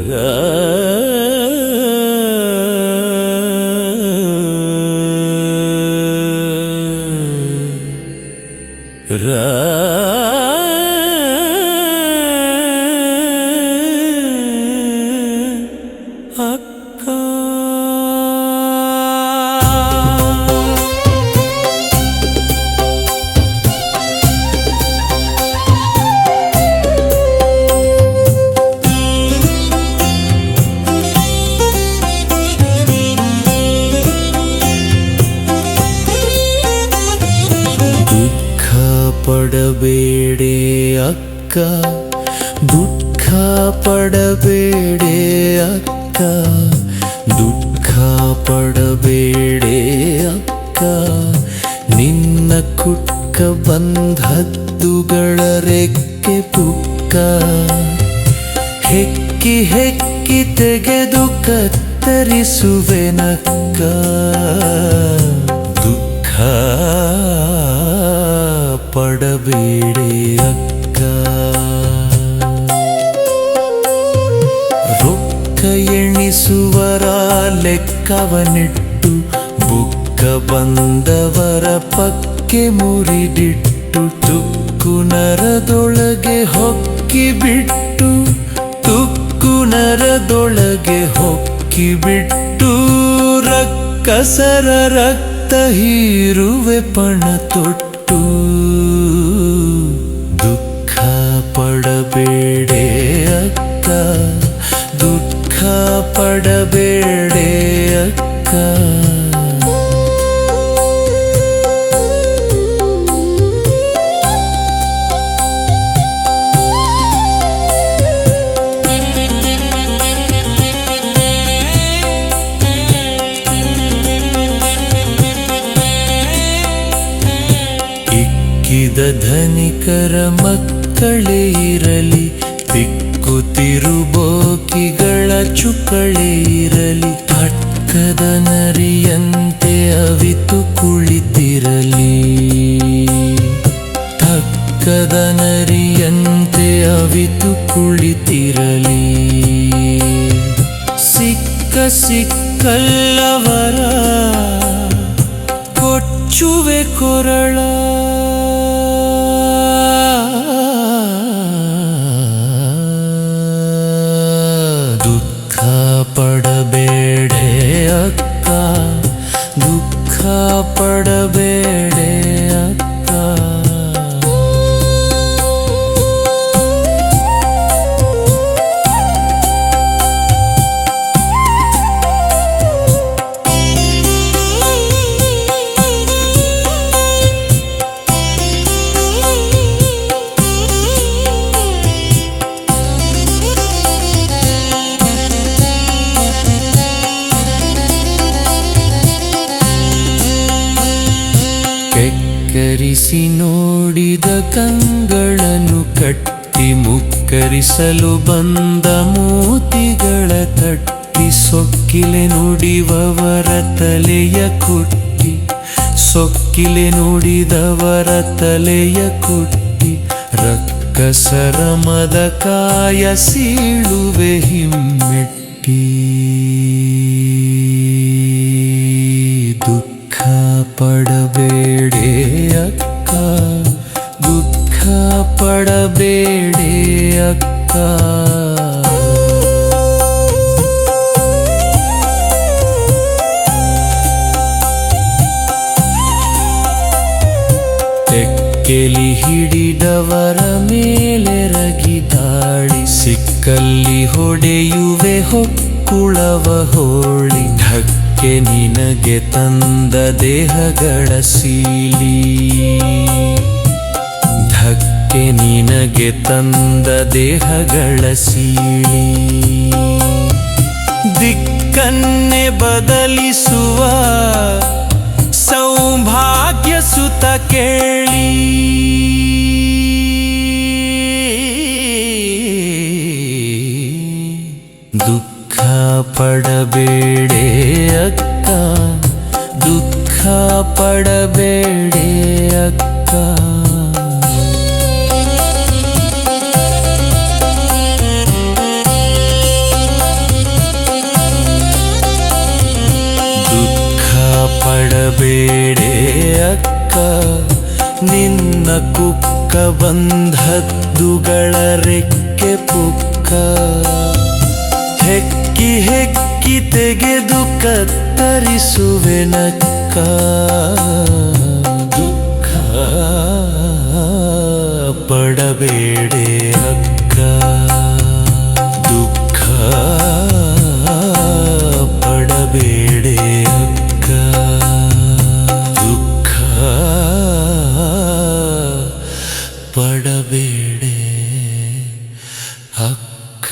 ಅಕ್ಕ ಅಕ್ಕ, ದುಃಖ ಪಡಬೇಡೆ ಅಕ್ಕ, ದುಃಖ ಪಡಬೇಡೆ ಅಕ್ಕ, ನಿನ್ನ ಕುಟ್ಕ ಬಂದದ್ದುಗಳ ರೆಕ್ಕೆ ಪುಕ್ಕ ಹೆಕ್ಕಿ ಹೆಕ್ಕಿ ತೆಗೆದು ಕತ್ತರಿಸುವೆನಕ್ಕ ಪಡಬೇಡಿ ಅಕ್ಕ. ರೊಕ್ಕ ಎಣಿಸುವರ ಲೆಕ್ಕವನಿಟ್ಟು, ಬುಕ್ಕ ಬಂದವರ ಪಕ್ಕೆ ಮುರಿದಿಟ್ಟು, ತುಕ್ಕು ನರದೊಳಗೆ ಹೊಕ್ಕಿ ಬಿಟ್ಟು ತುಕ್ಕು ನರದೊಳಗೆ ಹೊಕ್ಕಿ ಬಿಟ್ಟು ರಕ್ಕಸರ ರಕ್ತ ಹೀರುವೆ ಪಣ ತೊಟ್ಟು ಧನಿಕರ ಮಕ್ಕಳೇ ಇರಲಿ ತಿಕ್ಕು ತಿರುಬೋಕಿಗಳ ಚುಕ್ಕಳೇ ಇರಲಿ. ಪಟ್ಕದ ನರಿಯಂತೆ ಅವಿತು ಕುಳಿತಿರಲಿ. ತಕ್ಕದ ನರಿಯಂತೆ ಅವಿತು ಕುಳಿತಿರಲಿ. ಸಿಕ್ಕ ಸಿಕ್ಕಲ್ಲವರ ಕೊಚ್ಚುವೆ ಕೊರಳ. ಕೆಕ್ಕರಿಸಿ ನೋಡಿದ ಕಂಗಳನ್ನು ಕಟ್ಟಿ ಮುಕ್ಕರಿಸಲು ಬಂದ ಮೂತಿಗಳ ತಟ್ಟಿ ಸೊಕ್ಕಿಲೆ ನುಡಿವವರ ತಲೆಯ ಕುಟ್ಟಿ, ಸೊಕ್ಕಿಲೆ ನುಡಿದವರ ತಲೆಯ ಕುಟ್ಟಿ ರಕ್ಕಸರ ಮದ ಕಾಯ ಸೀಳುವೆ ಹಿಮ್ಮೆಟ್ಟಿ. ಪಡಬೇಡೆ ಅಕ್ಕ? ದುಃಖ ಪಡಬೇಡೆ ಅಕ್ಕ? ತೆಕ್ಕೆಲಿ ಹಿಡಿದವರ ಮೇಲೆ ರಗಿದಾಳಿ ಸಿಕ್ಕಲ್ಲಿ ಹೊಡೆಯುವೆ ಹೊಕ್ಕುಳವ ಹೋಳಿ ಧಕ್ಕೆ ನಿನಗೆ ತಂದ ದೇಹಗಳ ಸೀಲಿ. ಧಕ್ಕೆ ನಿನಗೆ ತಂದ ದೇಹಗಳ ಸೀಳಿ ದಿಕ್ಕನ್ನೇ ಬದಲಿಸುವ ಸೌಭಾಗ್ಯ ಸುತ ಕೇಳಿ. ದುಃಖ ದುಃಖ ಪಡಬೇಡೆ ಅಕ್ಕ? ದುಃಖ ಪಡಬೇಡೆ ಅಕ್ಕ? ದುಃಖ ಪಡಬೇಡೆ ಅಕ್ಕ? ನಿನ್ನ ಕುಕ್ಕ ಬಂಧದ್ದುಗಳ ರೆಕ್ಕೆ ಪುಕ್ಕ? ಹೆಕ್ಕಿ ಹೆಕ್ಕಿ ತೆಗೆದು ಕತ್ತರಿಸುವೆ ನಕ್ಕ ದುಃಖ. ಪಡಬೇಡೆ ಅಕ್ಕ ದುಃಖ. ಪಡಬೇಡೆ ಅಕ್ಕ ದುಃಖ. ಪಡಬೇಡೆ ಅಕ್ಕ.